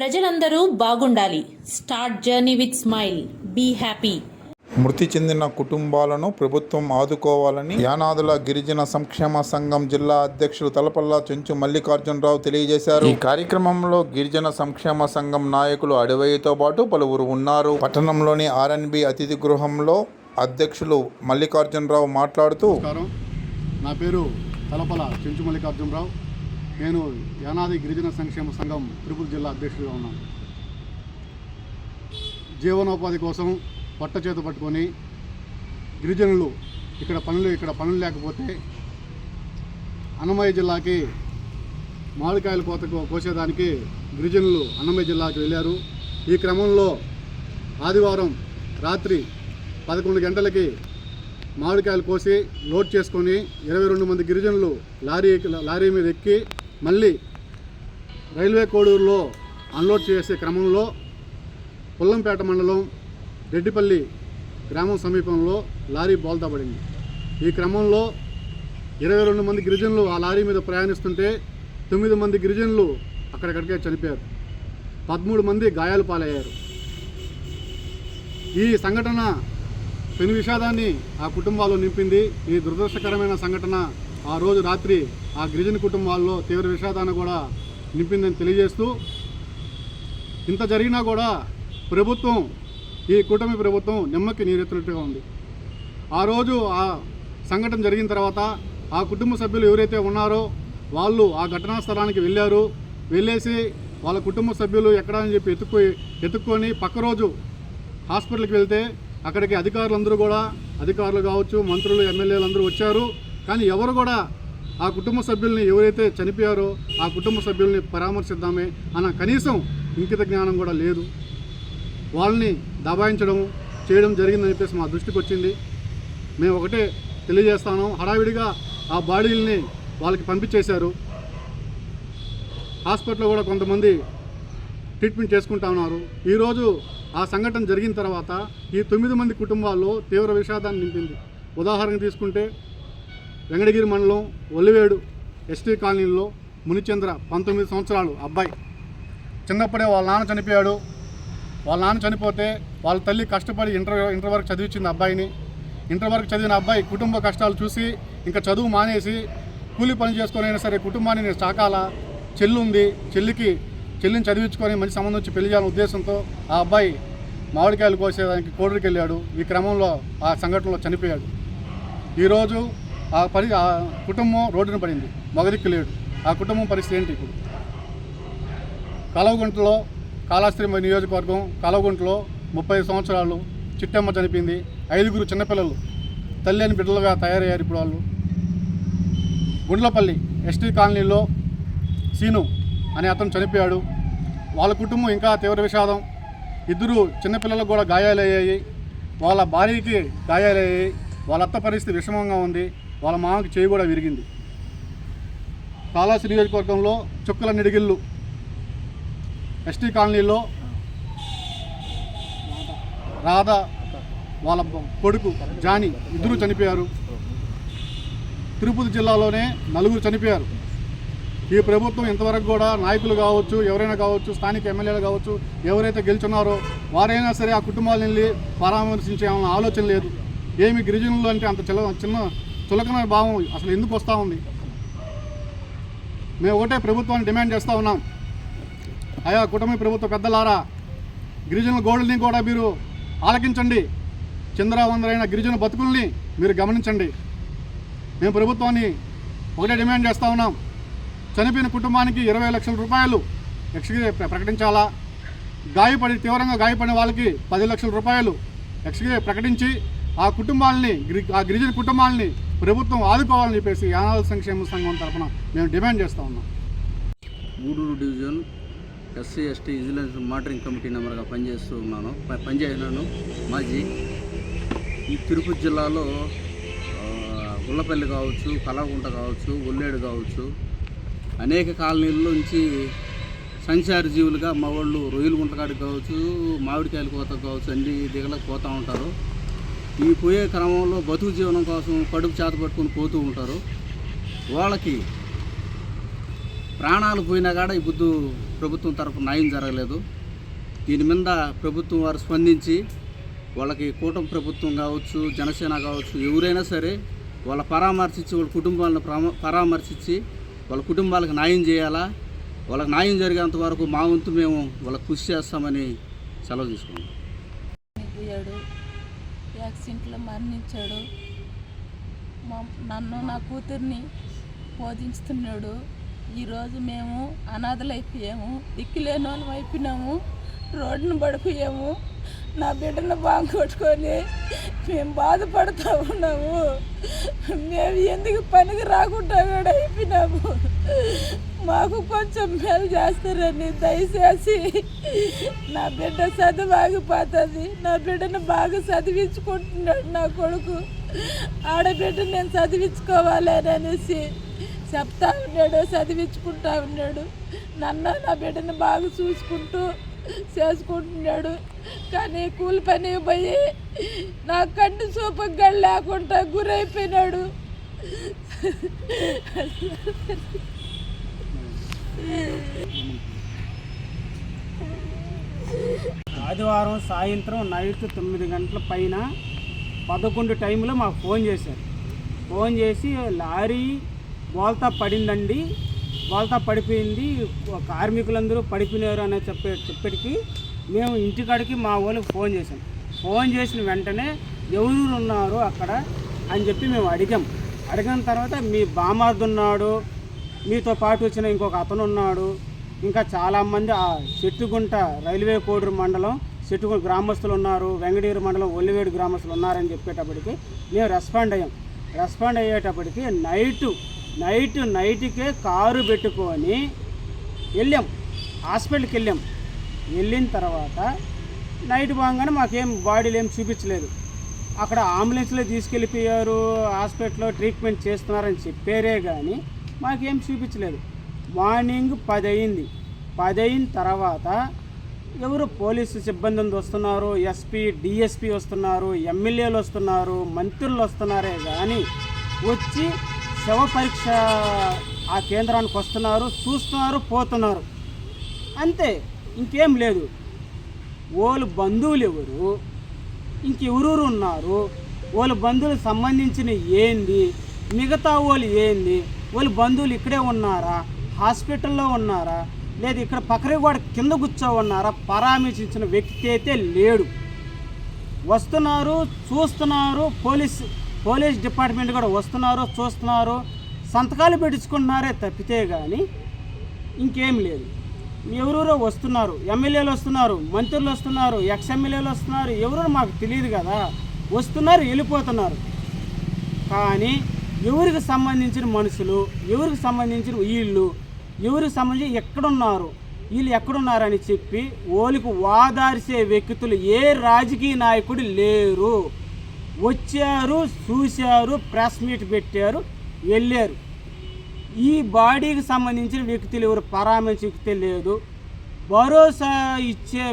ప్రజలందరూ బాగుండాలి. Start journey with smile. Be happy. మృతి చెందిన కుటుంబాలను ప్రభుత్వం ఆదుకోవాలని యానాదుల గిరిజన సంక్షేమ సంఘం జిల్లా అధ్యక్షులు తలపల్ల చెంచు మల్లికార్జునరావు తెలియజేశారు. ఈ కార్యక్రమంలో గిరిజన సంక్షేమ సంఘం నాయకులు అడవయ్యతో పాటు పలువురు ఉన్నారు. పట్టణంలోని ఆర్ఎన్బి అతిథి గృహంలో అధ్యక్షులు మల్లికార్జునరావు మాట్లాడుతూ నా పేరు తలపల చెంచు మల్లికార్జునరావు. నేను యానాది గిరిజన సంక్షేమ సంఘం తిరుపతి జిల్లా అధ్యక్షుడిగా ఉన్నాను. జీవనోపాధి కోసం పట్ట చేత పట్టుకొని గిరిజనులు ఇక్కడ పనులు ఇక్కడ పనులు లేకపోతే అన్నమయ్య జిల్లాకి మామిడికాయల కోత కోసేదానికి గిరిజనులు అన్నమయ్య జిల్లాకి వెళ్ళారు. ఈ క్రమంలో ఆదివారం రాత్రి పదకొండు గంటలకి మామిడికాయలు కోసి లోడ్ చేసుకొని ఇరవై రెండు మంది గిరిజనులు లారీ లారీ మీద ఎక్కి మళ్ళీ రైల్వే కోడూరులో అన్లోడ్ చేసే క్రమంలో పుల్లంపేట మండలం రెడ్డిపల్లి గ్రామం సమీపంలో లారీ బోల్తా పడింది. ఈ క్రమంలో ఇరవై రెండు మంది గిరిజనులు ఆ లారీ మీద ప్రయాణిస్తుంటే తొమ్మిది మంది గిరిజనులు అక్కడక్కడికే చనిపోయారు. పదమూడు మంది గాయాలు పాలయ్యారు. ఈ సంఘటన పెను విషాదాన్ని ఆ కుటుంబాలు నింపింది. ఈ దురదృష్టకరమైన సంఘటన ఆ రోజు రాత్రి ఆ గిరిజన కుటుంబాల్లో తీవ్ర విషాదాన్ని కూడా నింపిందని తెలియజేస్తూ ఇంత జరిగినా కూడా ప్రభుత్వం ఈ కూటమి ప్రభుత్వం నిమ్మకి నీరెత్తినట్టుగా ఉంది. ఆ రోజు ఆ సంఘటన జరిగిన తర్వాత ఆ కుటుంబ సభ్యులు ఎవరైతే ఉన్నారో వాళ్ళు ఆ ఘటనా స్థలానికి వెళ్ళారు. వెళ్ళేసి వాళ్ళ కుటుంబ సభ్యులు ఎక్కడ అని చెప్పి ఎత్తుక్కు ఎత్తుక్కొని పక్క రోజు హాస్పిటల్కి వెళ్తే అక్కడికి అధికారులందరూ కూడా అధికారులు కావచ్చు మంత్రులు ఎమ్మెల్యేలు అందరూ వచ్చారు. కానీ ఎవరు కూడా ఆ కుటుంబ సభ్యుల్ని ఎవరైతే చనిపోయారో ఆ కుటుంబ సభ్యుల్ని పరామర్శిద్దామే అన్న కనీసం ఇంకిత జ్ఞానం కూడా లేదు. వాళ్ళని దబాయించడం చేయడం జరిగిందని చెప్పేసి మా దృష్టికి వచ్చింది. మేము ఒకటే తెలియజేస్తాను. హడావిడిగా ఆ బాడీల్ని వాళ్ళకి పంపించేశారు. హాస్పిటల్లో కూడా కొంతమంది ట్రీట్మెంట్ చేసుకుంటా ఉన్నారు. ఈరోజు ఆ సంఘటన జరిగిన తర్వాత ఈ తొమ్మిది మంది కుటుంబాల్లో తీవ్ర విషాదాన్ని నింపింది. ఉదాహరణ తీసుకుంటే వెంకటగిరి మండలం ఒలివేడు ఎస్టీ కాలనీలో మునిచంద్ర పంతొమ్మిది సంవత్సరాలు అబ్బాయి. చిన్నప్పుడే వాళ్ళ నాన్న చనిపోయాడు. వాళ్ళ నాన్న చనిపోతే వాళ్ళ తల్లి కష్టపడి ఇంటర్ ఇంటర్ వరకు చదివించింది అబ్బాయిని. ఇంటర్ వరకు చదివిన అబ్బాయి కుటుంబ కష్టాలు చూసి ఇంకా చదువు మానేసి కూలి పని చేసుకునైనా అయినా సరే కుటుంబాన్ని నేను సాకాలా. చెల్లి ఉంది. చెల్లికి చెల్లిని చదివించుకొని మంచి సంబంధం వచ్చి పెళ్ళి చేయాలనే ఉద్దేశంతో ఆ అబ్బాయి మామిడికాయలు కోసేదానికి కోడరికి వెళ్ళాడు. ఈ క్రమంలో ఆ సంఘటనలో చనిపోయాడు. ఈరోజు ఆ పరి ఆ కుటుంబం రోడ్డున పడింది. మగదిక్కు లేడు. ఆ కుటుంబం పరిస్థితి ఏంటి ఇప్పుడు? కలవగుంటలో కాళాస్త్రి నియోజకవర్గం కలవగుంటలో ముప్పై సంవత్సరాలు చిట్టమ్మ చనిపోయింది. ఐదుగురు చిన్నపిల్లలు. తల్లి అని బిడ్డలుగా తయారయ్యారు ఇప్పుడు వాళ్ళు. గుండ్లపల్లి ఎస్టీ కాలనీలో సీను అనే అతను చనిపోయాడు. వాళ్ళ కుటుంబం ఇంకా తీవ్ర విషాదం. ఇద్దరు చిన్నపిల్లలకు కూడా గాయాలయ్యాయి. వాళ్ళ భార్యకి గాయాలయ్యాయి. వాళ్ళ అత్త పరిస్థితి విషమంగా ఉంది. వాళ్ళ మామకి చేయి కూడా విరిగింది. కాళాసి నియోజకవర్గంలో చుక్కల నిడిగిల్లు ఎస్టీ కాలనీలో రాధ వాళ్ళ కొడుకు జాని ఇద్దరు చనిపోయారు. తిరుపతి జిల్లాలోనే నలుగురు చనిపోయారు. ఈ ప్రభుత్వం ఇంతవరకు కూడా నాయకులు కావచ్చు ఎవరైనా కావచ్చు స్థానిక ఎమ్మెల్యేలు కావచ్చు ఎవరైతే గెలుచున్నారో వారైనా సరే ఆ కుటుంబాలను వెళ్ళి పరామర్శించే ఏమైనా ఆలోచన లేదు. ఏమి గిరిజనులు అంటే అంత చిన్న చిన్న చులకన భావం అసలు ఎందుకు వస్తూ ఉంది? మేము ఒకటే ప్రభుత్వాన్ని డిమాండ్ చేస్తూ ఉన్నాం. అయా కుటుంబ ప్రభుత్వ పెద్దలారా గిరిజనుల గోడల్ని కూడా మీరు ఆలకించండి. చంద్రవందరైన గిరిజన బతుకుల్ని మీరు గమనించండి. మేము ప్రభుత్వాన్ని ఒకటే డిమాండ్ చేస్తూ ఉన్నాం. చనిపోయిన కుటుంబానికి ఇరవై లక్షల రూపాయలు ఎక్స్గ్రే ప్రకటించాలా? గాయపడి తీవ్రంగా గాయపడిన వాళ్ళకి పది లక్షల రూపాయలు ఎక్స్గ్రే ప్రకటించి ఆ కుటుంబాలని ఆ గిరిజన కుటుంబాలని ప్రభుత్వం ఆదుకోవాలని చెప్పేసి యానాల సంక్షేమ సంఘం తరఫున మేము డిమాండ్ చేస్తూ ఉన్నాం. Guduru division SC ST vigilance monitoring committee నెంబర్గా పనిచేస్తూ ఉన్నాను. ప- పనిచేసినాను మాజీ. ఈ తిరుపతి జిల్లాలో ఉల్లపల్లి కావచ్చు కలవకుంట కావచ్చు ఒల్లేడు కావచ్చు అనేక కాలనీల నుంచి సంచార జీవులుగా మా వాళ్ళు రొయ్యలు గుంటకాడికి కావచ్చు మామిడికాయల కోత కావచ్చు అన్ని దిగలకు పోతూ ఉంటారు. ఈ పోయే క్రమంలో బతుకు జీవనం కోసం కడుపు చేత పట్టుకొని పోతూ ఉంటారు. వాళ్ళకి ప్రాణాలు పోయినా కాడ ఈ బుద్ధు ప్రభుత్వం తరపు న్యాయం జరగలేదు. దీని మీద ప్రభుత్వం వారు స్పందించి వాళ్ళకి కూటమి ప్రభుత్వం కావచ్చు జనసేన కావచ్చు ఎవరైనా సరే వాళ్ళ పరామర్శించి వాళ్ళ కుటుంబాలను పరామర్శించి వాళ్ళ కుటుంబాలకు న్యాయం చేయాలా? వాళ్ళకి న్యాయం జరిగేంత వరకు మా వంతు మేము వాళ్ళకి కృషి చేస్తామని సెలవు తీసుకున్నాం. యాక్సిడెంట్లో మరణించాడు. మా నన్ను నా కూతుర్ని బోధించుతున్నాడు. ఈరోజు మేము అనాథలైపోయాము దిక్కులేని వాళ్ళం అయిపోయినాము రోడ్డును పడిపోయాము. నా బిడ్డను బాగా కొట్టుకొని మేము బాధపడుతూ ఉన్నాము మేము ఎందుకు పనికి రాకుండా కూడా అయిపోయినాము మాకు కొంచెం మేలు చేస్తారని దయచేసి నా బిడ్డ చదువు ఆగిపోతుంది నా బిడ్డను బాగా చదివించుకుంటున్నాడు నా కొడుకు. ఆడబిడ్డ నేను చదివించుకోవాలి అనేసి చెప్తా ఉన్నాడు చదివించుకుంటా ఉన్నాడు. నన్ను నా బిడ్డను బాగా చూసుకుంటూ చేసుకుంటున్నాడు. కానీ కూలి పని పోయి నా కంటి చూపగా లేకుండా గురైపోయినాడు. ఆదివారం సాయంత్రం నైట్ తొమ్మిది గంటల పైన పదకొండు టైంలో మాకు ఫోన్ చేశారు. ఫోన్ చేసి లారీ బోల్తా పడిందండి. వాళ్ళతో పడిపోయింది. కార్మికులందరూ పడిపోయినారు అని చెప్పే చెప్పటికి మేము ఇంటికాడికి మా వాళ్ళకి ఫోన్ చేసాం ఫోన్ చేసిన వెంటనే ఎవరు ఉన్నారు అక్కడ అని చెప్పి మేము అడిగాం. అడిగిన తర్వాత మీ బామార్దు ఉన్నాడు మీతో పాటు వచ్చిన ఇంకొక అతను ఉన్నాడు ఇంకా చాలామంది ఆ చెట్టుగుంట రైల్వే కోడూరు మండలం చెట్టుగుంట గ్రామస్తులు ఉన్నారు వెంగడీరు మండలం ఒల్లివేడు గ్రామస్తులు ఉన్నారని చెప్పేటప్పటికి మేము రెస్పాండ్ అయ్యాం. రెస్పాండ్ అయ్యేటప్పటికి నైటు నైట్ నైట్కే కారు పెట్టుకొని వెళ్ళాం. హాస్పిటల్కి వెళ్ళాం. వెళ్ళిన తర్వాత నైట్ బాగానే మాకేం బాడీలు ఏం చూపించలేదు. అక్కడ అంబులెన్స్లో తీసుకెళ్ళిపోయారు హాస్పిటల్లో ట్రీట్మెంట్ చేస్తున్నారని చెప్పారే కానీ మాకేం చూపించలేదు. మార్నింగ్ పది అయింది పది అయిన తర్వాత ఎవరు పోలీసు సిబ్బంది వస్తున్నారు ఎస్పీ డిఎస్పీ వస్తున్నారు ఎమ్మెల్యేలు వస్తున్నారు మంత్రులు వస్తున్నారే కానీ వచ్చి శవ పరీక్ష ఆ కేంద్రానికి వస్తున్నారు చూస్తున్నారు పోతున్నారు. అంతే ఇంకేం లేదు. వాళ్ళు బంధువులు ఎవరు? ఇంకెవరూరు ఉన్నారు? వాళ్ళ బంధువులకు సంబంధించిన ఏంది? మిగతా వాళ్ళు ఏంది? వాళ్ళ బంధువులు ఇక్కడే ఉన్నారా? హాస్పిటల్లో ఉన్నారా? లేదా ఇక్కడ పక్కన కింద కూర్చో ఉన్నారా పరామర్శించిన వ్యక్తి అయితే లేడు. వస్తున్నారు చూస్తున్నారు పోలీస్ పోలీస్ డిపార్ట్మెంట్ కూడా వస్తున్నారు చూస్తున్నారు. సంతకాలు పెట్టించుకుంటున్నారే తప్పితే కానీ ఇంకేం లేదు. ఎవరెవరో వస్తున్నారు ఎమ్మెల్యేలు వస్తున్నారు మంత్రులు వస్తున్నారు ఎక్స్ ఎమ్మెల్యేలు వస్తున్నారు ఎవరో మాకు తెలియదు కదా. వస్తున్నారు వెళ్ళిపోతున్నారు. కానీ ఎవరికి సంబంధించిన మనుషులు ఎవరికి సంబంధించిన వీళ్ళు ఎవరికి సంబంధించి ఎక్కడున్నారు వీళ్ళు ఎక్కడున్నారని చెప్పి ఓలికి వాదార్సే వ్యక్తులు ఏ రాజకీయ నాయకుడు లేరు. వచ్చారు చూశారు ప్రెస్ మీట్ పెట్టారు వెళ్ళారు. ఈ బాడీకి సంబంధించిన వ్యక్తులు ఎవరు? పరామర్శ వ్యక్తి లేదు భరోసా ఇచ్చే